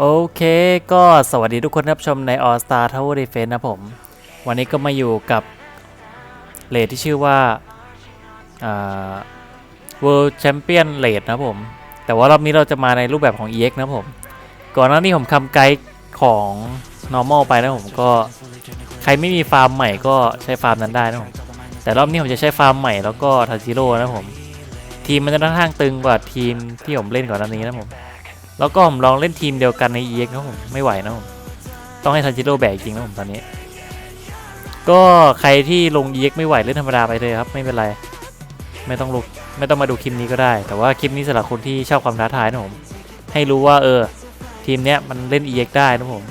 โอเค ก็สวัสดีทุกคนที่รับชมใน All Star Tower Defense นะผม วันนี้ก็มาอยู่กับเลทที่ชื่อว่าอ่า World Champion เลทนะผม แต่ว่ารอบนี้เราจะมาในรูปแบบของ EX นะผม ก่อนหน้านี้ผมทำไกด์ของ normal ไปนะผมก็ใครไม่มีฟาร์มใหม่ก็ใช้ฟาร์มนั้นได้นะผม แต่รอบนี้ผมจะใช้ฟาร์มใหม่แล้วก็ทันจิโร่นะผม ทีมมันจะค่อนข้างตึงกว่าทีมที่ผมเล่นก่อนหน้านี้นะผม แล้วก็ผมลองเล่นทีมเดียวกันใน EX นะผมไม่ไหวนะผมต้องให้ทันจิโร่แบกจริงนะผมตอนนี้ ก็ใครที่ลง EX ไม่ไหวเล่นธรรมดาไปเลยครับ ไม่เป็นไร ไม่ต้องลุกไม่ต้องมาดูคลิปนี้ก็ได้ แต่ว่าคลิปนี้สำหรับคนที่ชอบความท้าทายนะผมให้รู้ว่าเออ ทีมเนี้ยมันเล่น EX ได้นะผม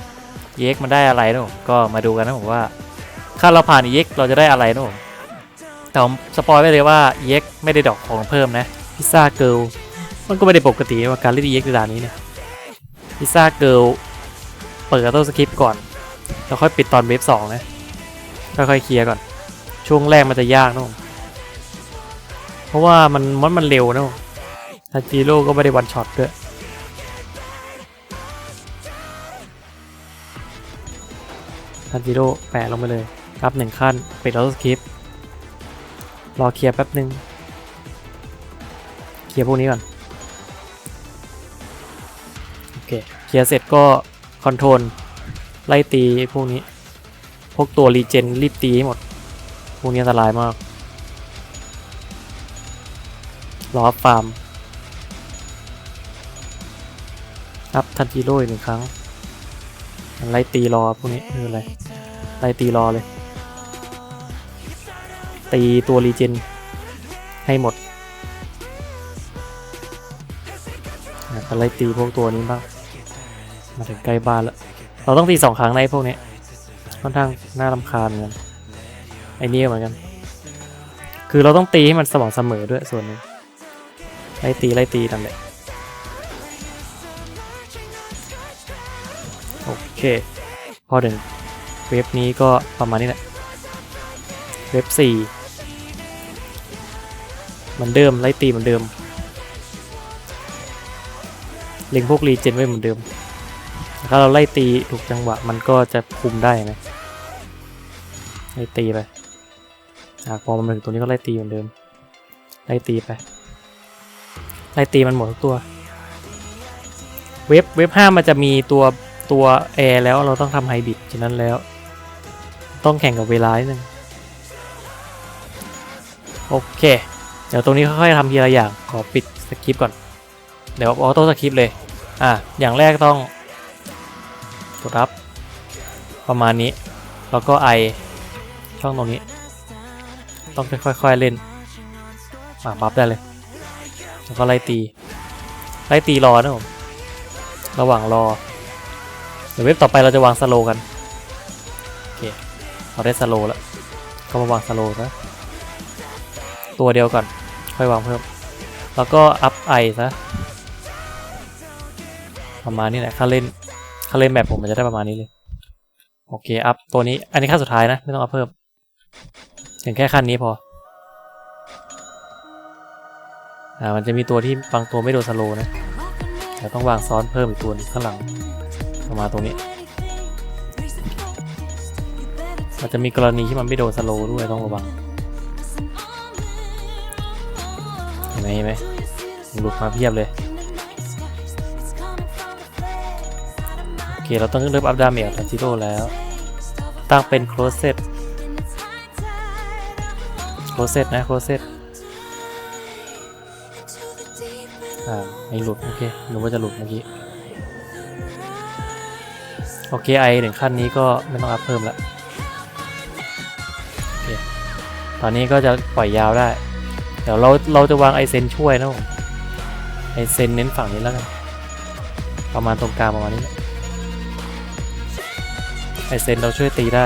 EX มันได้อะไรนะผมก็มาดูกันนะผมว่าถ้าเราผ่าน EX เราจะได้อะไรนะผมแต่ผมสปอยไว้เลยว่า EX ไม่ได้ดอกของเพิ่มนะพิซซ่าเกิลมันก็ไม่ได้ปกติว่าการเล่น EX ในด่านนี้เนี่ย พิซซ่าเกิลเปิดต้นสคริปต์ก่อน แล้วค่อยปิดตอนเวฟสองนะ ค่อยๆเคลียร์ก่อน ช่วงแรกมันจะยากนะเพราะว่ามันมันมันเร็วนะผมทันจิโร่ก็ไม่ได้วันช็อตด้วยทันจิโร่แปะลงไปเลย รับหนึ่งขั้น ปิดแล้วสคริปต์รอเคลียร์แป๊บหนึ่งเคลียร์พวกนี้ก่อน เคเคลียร์เสร็จก็คอนโทรลไล่ตีพวกนี้ พวกตัวรีเจนรีบตีให้หมด พวกนี้อันตรายมากรอฟาร์มอัพทันจิโร่อีกหนึ่งครั้งไล่ตีรอพวกนี้ไม่เป็นไรไล่ตีรอเลย ตีตัวรีเจนให้หมดอะไล่ตีพวกตัวนี้บ้าง มาถึงใกล้บ้านแล้ว เราต้องตีสองครั้งในพวกนี้ค่อนข้างน่ารำคาญเหมือนกันไอ้นี่เหมือนกัน คือเราต้องตีให้มันสม่ำเสมอด้วยส่วนนึงไล่ตีไล่ตีนั่นแหละโอเค พอถึงเว็บนี้ก็ประมาณนี้แหละ เว็บสี่เหมือนเดิมไล่ตีเหมือนเดิมเล็งพวกรีเจนไว้เหมือนเดิม ถ้าเราไล่ตีถูกจังหวะมันก็จะคุมได้นะไล่ตีไปอะพอมันมาถึงตัวนี้ก็ไล่ตีเหมือนเดิม ไล่ตีไป ไล่ตีมันหมดทุกตัว เว็บเว็บห้ามันจะมีตัวตัวแอร์แล้วเราต้องทำไฮบิดฉะนั้นแล้ว ต้องแข่งกับเวลานิดนึงโอเค เดี๋ยวตรงนี้ค่อยๆทำทีละอย่างขอปิดสคริปต์ก่อน เดี๋ยวออโต้สคริปต์เลย อะ อย่างแรกต้อง กดรับประมาณนี้ แล้วก็ไอช่องตรงนี้ ต้องค่อยๆเล่นมาบัฟได้เลย แล้วก็ไล่ตี ไล่ตีรอนะผม ระหว่างรอ เดี๋ยวเว็บต่อไปเราจะวางสโลกัน โอเคเราได้สโลแล้ว ก็มาวางสโลว์ซะตัวเดียวก่อน ค่อยวางเพิ่ม แล้วก็อัพไอซะ ประมาณนี้แหละค่าเล่น ค่าเล่นแบบผมมันจะได้ประมาณนี้เลย โอเค อัพตัวนี้ อันนี้ขั้นสุดท้ายนะ ไม่ต้องอัพเพิ่มถึงแค่ขั้นนี้พอ อ่า มันจะมีตัวที่บางตัวไม่โดนสโลนะแต่ต้องวางซ้อนเพิ่มอีกตัวข้างหลังประมาณตรงนี้อาจจะมีกรณีที่มันไม่โดนสโลด้วยต้องระวัง เห็นไหมเห็นไหมหลุดมาเพียบเลย เค เราต้องเริ่มอัพดาเมจทันจิโร่แล้ว ตั้งเป็นโครเซตโครเซตนะโครเซตอ่าไม่หลุด โอเคนึกว่าจะหลุดเมื่อกี้ โอเคไอถึงขั้นนี้ก็ไม่ต้องอัพเพิ่มล้วโอเคตอนนี้ก็จะปล่อยยาวได้ เดี๋ยวเราเราจะวางไอเซนช่วยนะผมไอเซนเน้นฝั่งนี้แล้วกัน ประมาณตรงกลางประมาณนี้ ไอเซนเราช่วยตีได้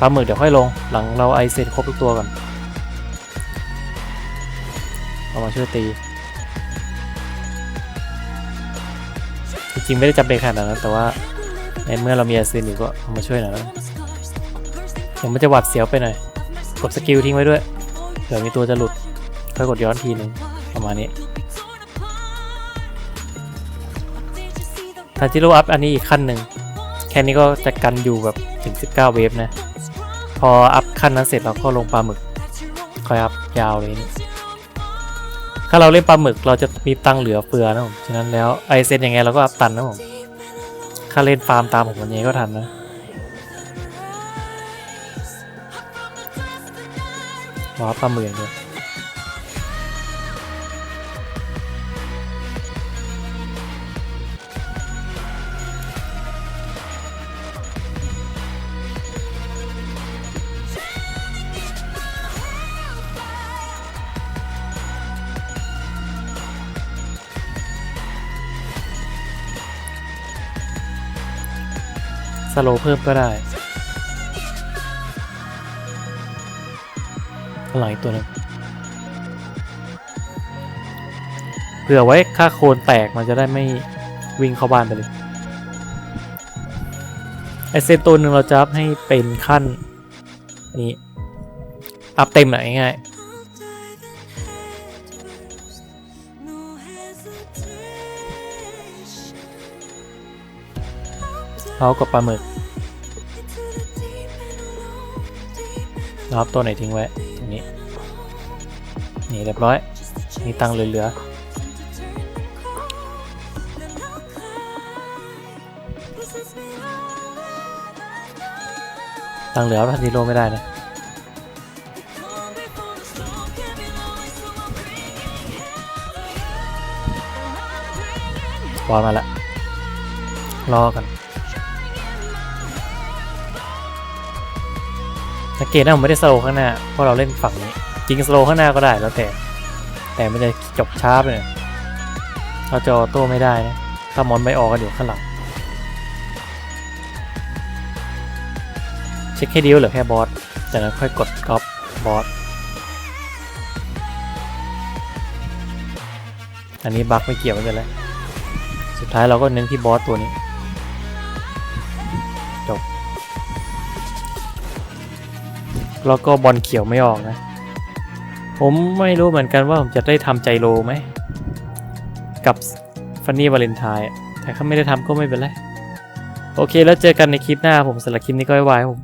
ปลาหมึกเดี๋ยวค่อยลง หลังเราไอเซนครบทุกตัวก่อนเอามาช่วยตี จริงๆไม่ได้จำเป็นขนาดนั้น แต่ว่าในเมื่อเรามีไอเซนอยู่ก็เอามาช่วยหน่อยนเดี๋ยวมันจะหวัดเสียวไปหน่อยกดสกิลทิ้งไว้ด้วยเผื่อมีตัวจะหลุดค่อยกดย้อนทีนึงประมาณนี้ทันจิโร่อัพอันนี้อีกขั้นหนึ่ง ค่นี้ก็จะกันอยู่แบบถึง 19 เวฟนะ พออัพขั้นนั้นเสร็จเราก็ลงปลาหมึกคอยอัพยาวเลยนี่ถ้าเราเล่นปลาหมึกเราจะมีตังเหลือเฟือนะผม ฉะนั้นแล้วไอเซนยังไงเราก็อัพตันนะผมถ้าเล่นฟาร์มตามผมวันนี้ก็ทันนะรอปลาหมึกอย่างเดีย สโลเพิ่มก็ได้ข้างหลังอีกตัวหนึงเผื่อไว้ค่าโคลนแตกมันจะได้ไม่วิ่งเข้าบ้านไปเลยไอเซนตัวหนึ่งเราจะอัพให้เป็นขั้นนี้ อัพเต็มหน่อยง่ายๆ เรากับปลาหมึกเราอัพตัวไหนทิ้งไว้ตรงนี้ นี่เรียบร้อย มีตังค์เหลือตังเหลือพันธิโลไม่ได้นะบอมาละ รอกัน สังเกตนะผมไม่ได้สโลข้างหน้าเพราะเราเล่นฝั่งนี้จริงสโลข้างหน้าก็ได้แล้วแต่ แต่มันจะจบช้าไปหน่อยเราจะออโต้ไม่ได้นะถ้ามอนไม่ออกก็เดี๋ยวข้างหลังเช็คแค่เดียวเหลือแค่บอสจากนั้นค่อยกดก๊อปบอสอันนี้บั๊กไม่เกี่ยวไม่เป็นไรสุดท้ายเราก็เน้นที่บอสตัวนี้ แล้วก็บอลเขียวไม่ออกนะ ผมไม่รู้เหมือนกันว่าผมจะได้ทำใจโลไหม กับฟันนี่วาเลนไทน์แต่ถ้าไม่ได้ทำก็ไม่เป็นไร โอเคแล้วเจอกันในคลิปหน้าผมสำหรับคลิปนี้ก็ไว้ไว้ผม